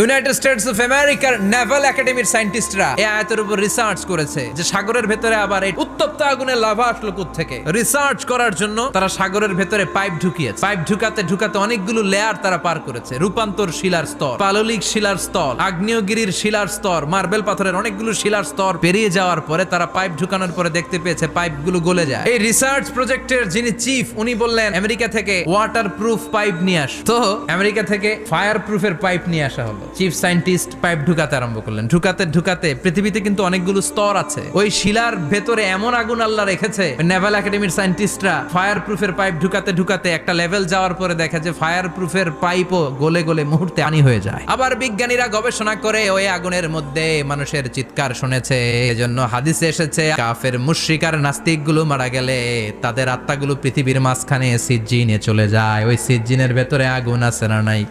United States of আমেরিকার naval একাডেমির সায়েন্টিস্টরা এই আয়াতের উপর রিসার্চ করেছে যে সাগরের ভেতরে আবার এই উত্তপ্ত আগুনের লাভা আসলো থেকে রিসার্চ করার জন্য তারা সাগরের ভেতরে পাইপ ঢুকিয়েছে। পাইপ ঢুকাতে ঢুকাতে অনেকগুলো লেয়ার তারা পার করেছে। রূপান্তর শিলার স্তর, পাললিক শিলার স্তর, আগ্নেয়গিরির শিলার স্তর, মার্বেল পাথরের অনেকগুলো শিলার স্তর পেরিয়ে যাওয়ার পরে তারা পাইপ ঢুকানোর পরে দেখতে পেয়েছে পাইপগুলো গলে যায়। এই রিসার্চ প্রজেক্টের যিনি চিফ উনি বললেন, আমেরিকা থেকে ওয়াটার প্রুফ পাইপ নিয়ে আস। তো আমেরিকা থেকে ফায়ার প্রুফের পাইপ নিয়ে আসা হলো। চিফ সায়েন্টিস্ট পাইপ ঢুকাতে আরম্ভ করলেন। ঢুকাতে ঢুকাতে পৃথিবীতে কিন্তু অনেকগুলো স্তর আছে। ওই শিলার ভেতরে এমন আগুন আল্লাহ রেখেছে নেভাল একাডেমির সায়েন্টিস্টরা ফায়ার প্রুফের পাইপ ঢুকাতে ঢুকাতে একটা লেভেল যাওয়ার পরে দেখে যে ফায়ার প্রুফের পাইপও গলে গলে মুহূর্তে আনি হয়ে যায়। আবার বিজ্ঞানীরা গবেষণা করে ওই আগুনের মধ্যে মানুষের চিৎকার শুনেছে, এজন্য হাদিসে এসেছে, কাফের মুশরিকার নাস্তিকগুলো মারা গেলে তাদের আত্মাগুলো পৃথিবীর মাঝখানে সিজ্জিনে চলে যায়। ওই সিজ্জিনের ভেতরে আগুন আছে না নাই?